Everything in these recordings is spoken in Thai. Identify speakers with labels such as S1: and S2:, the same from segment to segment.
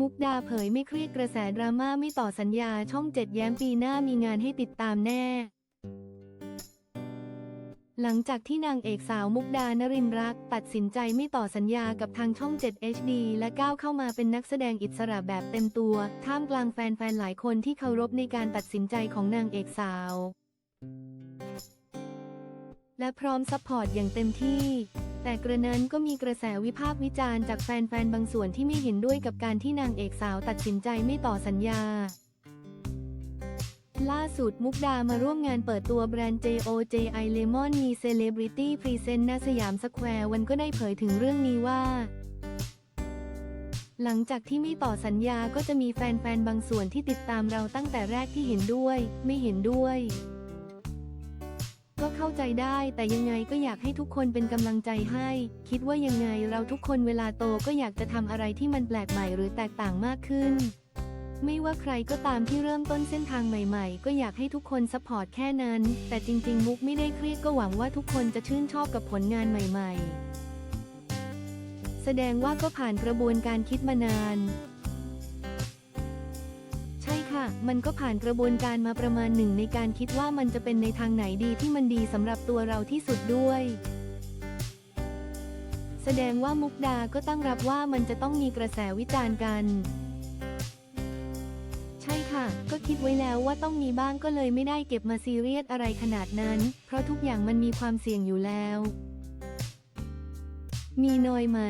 S1: มุกดาเผยไม่เครียดกระแสดราม่าไม่ต่อสัญญาช่องเจ็ดแย้มปีหน้ามีงานให้ติดตามแน่ หลังจากที่นางเอกสาวมุกดานรินร์รัก ตัดสินใจไม่ต่อสัญญากับทางช่อง 7 HD และก้าวเข้ามาเป็นนักแสดงอิสระแบบเต็มตัว ท่ามกลางแฟนๆ หลายคนที่เคารพในการตัดสินใจของนางเอกสาว และพร้อมซัพพอร์ตอย่างเต็มที่ แต่กระนั้นก็มีกระแสวิพากษ์วิจารณ์จากแฟนๆ บางส่วนที่ไม่เห็นด้วยกับการที่นางเอกสาวตัดสินใจไม่ต่อสัญญา ล่าสุดมุกดามาร่วมงานเปิดตัวแบรนด์ JOJI Lemon มีเซเลบริตี้พรีเซนต์ณสยามสแควร์วันก็ได้เผยถึงเรื่องนี้ว่าหลังจากที่ไม่ต่อสัญญาก็จะมีแฟนๆ บางส่วนที่ติดตามเราตั้งแต่แรกที่เห็นด้วย ไม่เห็นด้วย เข้าใจได้ แต่ยังไงก็อยากให้ทุกคนเป็นกำลังใจให้ คิดว่ายังไงเราทุกคนเวลาโตก็อยากจะทำอะไรที่มันแปลกใหม่หรือแตกต่างมากขึ้น ไม่ว่าใครก็ตามที่เริ่มต้นเส้นทางใหม่ๆ ก็อยากให้ทุกคนซัพพอร์ตแค่นั้น แต่จริง ๆ มุกไม่ได้เครียดก็หวังว่าทุกคนจะชื่นชอบกับผลงานใหม่ ๆ แสดงว่าก็ผ่านกระบวนการคิดมานาน มันก็ผ่านกระบวนการมาประมาณหนึ่งในการคิดว่ามันจะเป็นในทางไหนดีที่มันดีสำหรับตัวเราที่สุดด้วย แสดงว่ามุกดาก็ตั้งรับว่ามันจะต้องมีกระแสวิจารณ์กัน ใช่ค่ะ ก็คิดไว้แล้วว่าต้องมีบ้างก็เลยไม่ได้เก็บมาซีเรียสอะไรขนาดนั้น เพราะทุกอย่างมันมีความเสี่ยงอยู่แล้ว มีน้อยไหม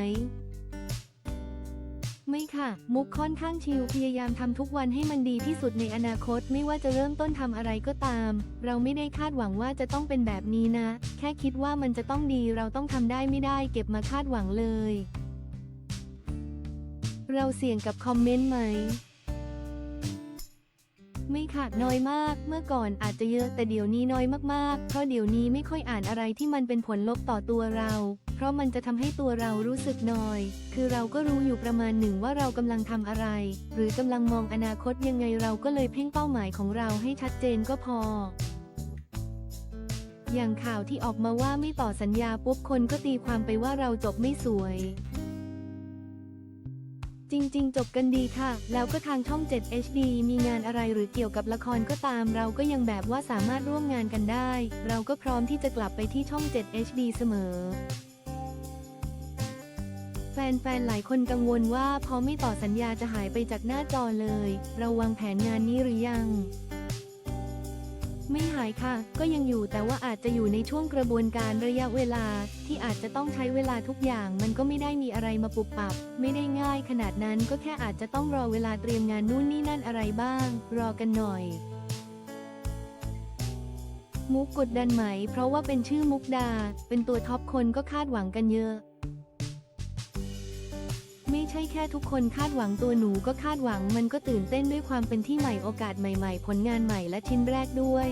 S1: ไม่ค่ะ มุกค่อนข้างชิลพยายามทำทุกวันให้มันดีที่สุดในอนาคตไม่ว่าจะเริ่มต้นทำอะไรก็ตาม เราไม่ได้คาดหวังว่าจะต้องเป็นแบบนี้นะ แค่คิดว่ามันจะต้องดีเราต้องทำได้ไม่ได้เก็บมาคาดหวังเลย เราเสี่ยงกับคอมเมนต์ไหมไม่ค่ะน้อยมาก เมื่อก่อนอาจจะเยอะแต่เดี๋ยวนี้น้อยมากๆ เพราะเดี๋ยวนี้ไม่ค่อยอ่านอะไรที่มันเป็นผลลบต่อตัวเรา เพราะมันจะทำให้ตัวเรารู้สึกนอย คือเราก็รู้อยู่ประมาณหนึ่งว่าเรากำลังทำอะไร หรือกำลังมองอนาคตยังไงเราก็เลยเพ่งเป้าหมายของเราให้ชัดเจนก็พอ อย่างข่าวที่ออกมาว่าไม่ต่อสัญญาปุ๊บคนก็ตีความไปว่าเราจบไม่สวยจริง ๆ จบกันดีค่ะ แล้วก็ทางช่อง 7 HD มีงานอะไรหรือเกี่ยวกับละครก็ตาม เราก็ยังแบบว่าสามารถร่วมงานกันได้ เราก็พร้อมที่จะกลับไปที่ช่อง 7 HD เสมอ แฟนๆ หลายคนกังวลว่าพอไม่ต่อสัญญาจะหายไปจากหน้าจอเลย เราวางแผนงานนี้หรือยัง ไม่หายค่ะ ก็ยังอยู่แต่ว่าอาจจะอยู่ในช่วงกระบวนการระยะเวลา ที่อาจจะต้องใช้เวลาทุกอย่าง มันก็ไม่ได้มีอะไรมาปุบปับ ไม่ได้ง่ายขนาดนั้นก็แค่อาจจะต้องรอเวลาเตรียมงานนู่นนี่นั่นอะไรบ้าง รอกันหน่อยมุกกดดันไหม เพราะว่าเป็นชื่อมุกดา เป็นตัวท็อปคนก็คาดหวังกันเยอะ ไม่ใช่แค่ทุกคนคาดหวังตัวหนูก็คาดหวังมันก็ตื่นเต้นด้วยความเป็นที่ใหม่โอกาสใหม่ๆ ผลงานใหม่และชิ้นแรกด้วย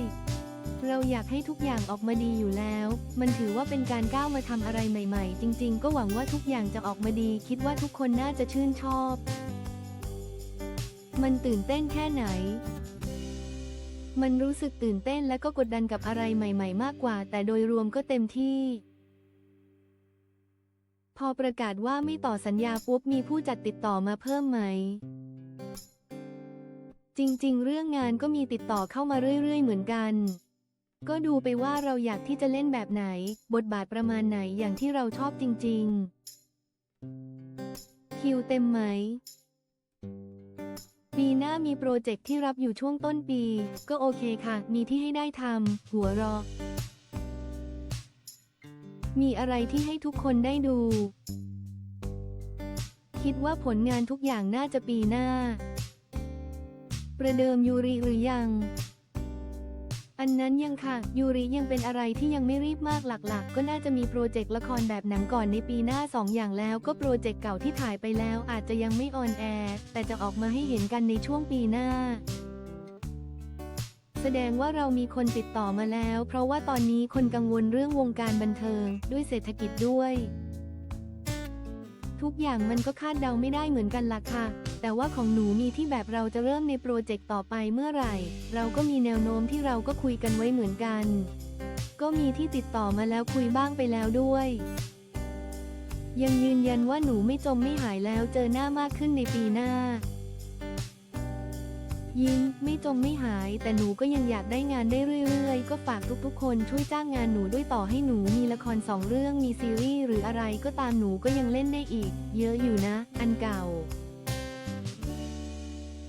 S1: เราอยากให้ทุกอย่างออกมาดีอยู่แล้ว มันถือว่าเป็นการก้าวมาทำอะไรใหม่ ๆ จริง ๆ ก็หวังว่าทุกอย่างจะออกมาดี คิดว่าทุกคนน่าจะชื่นชอบ มันตื่นเต้นแค่ไหนมันรู้สึกตื่นเต้นและก็กดดันกับอะไรใหม่ ๆ มากกว่า แต่โดยรวมก็เต็มที่ พอประกาศว่าไม่ต่อสัญญาปุ๊บมีผู้จัดติดต่อมาเพิ่มไหม จริงๆ เรื่องงานก็มีติดต่อเข้ามาเรื่อย ๆ เหมือนกัน ก็ดูไปว่าเราอยากที่จะเล่นแบบไหน บทบาทประมาณไหนอย่างที่เราชอบจริง ๆ คิวเต็มไหม ปีหน้ามีโปรเจกต์ที่รับอยู่ช่วงต้นปี ก็โอเคค่ะ มีที่ให้ได้ทำหัวรอ มีอะไรที่ให้ทุกคนได้ดู คิดว่าผลงานทุกอย่างน่าจะปีหน้า ประเดิมยูริหรือยัง อันนั้นยังค่ะ ยูริยังเป็นอะไรที่ยังไม่รีบมากหลักๆก็น่าจะมีโปรเจกต์ละครแบบหนังก่อนในปีหน้าสองอย่างแล้วก็โปรเจกต์เก่าที่ถ่ายไปแล้วอาจจะยังไม่ออนแอร์แต่จะออกมาให้เห็นกันในช่วงปีหน้า แสดงว่าเรามีคนติดต่อมาแล้ว เพราะว่าตอนนี้คนกังวลเรื่องวงการบันเทิง ด้วยเศรษฐกิจด้วย ทุกอย่างมันก็คาดเดาไม่ได้เหมือนกันล่ะค่ะ แต่ว่าของหนูมีที่แบบเราจะเริ่มในโปรเจกต์ต่อไปเมื่อไหร่ เราก็มีแนวโน้มที่เราก็คุยกันไว้เหมือนกัน ก็มีที่ติดต่อมาแล้วคุยบ้างไปแล้วด้วย ยังยืนยันว่าหนูไม่จมไม่หายแล้วเจอหน้ามากขึ้นในปีหน้า ยิ้มไม่จมไม่หายแต่หนูก็ยังอยากได้งานได้เรื่อยๆ ก็ฝากทุกๆ คนช่วยจ้างงานหนูด้วยต่อให้หนูมีละครสองเรื่องมีซีรีส์หรืออะไรก็ตามหนูก็ยังเล่นได้อีก เยอะอยู่นะ อันเก่า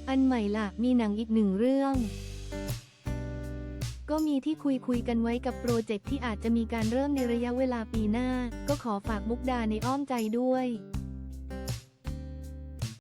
S1: อันใหม่ล่ะ มีหนังอีกหนึ่งเรื่อง ก็มีที่คุยคุยกันไว้กับโปรเจกต์ที่อาจจะมีการเริ่มในระยะเวลาปีหน้า ก็ขอฝากมุกดาในอ้อมใจด้วย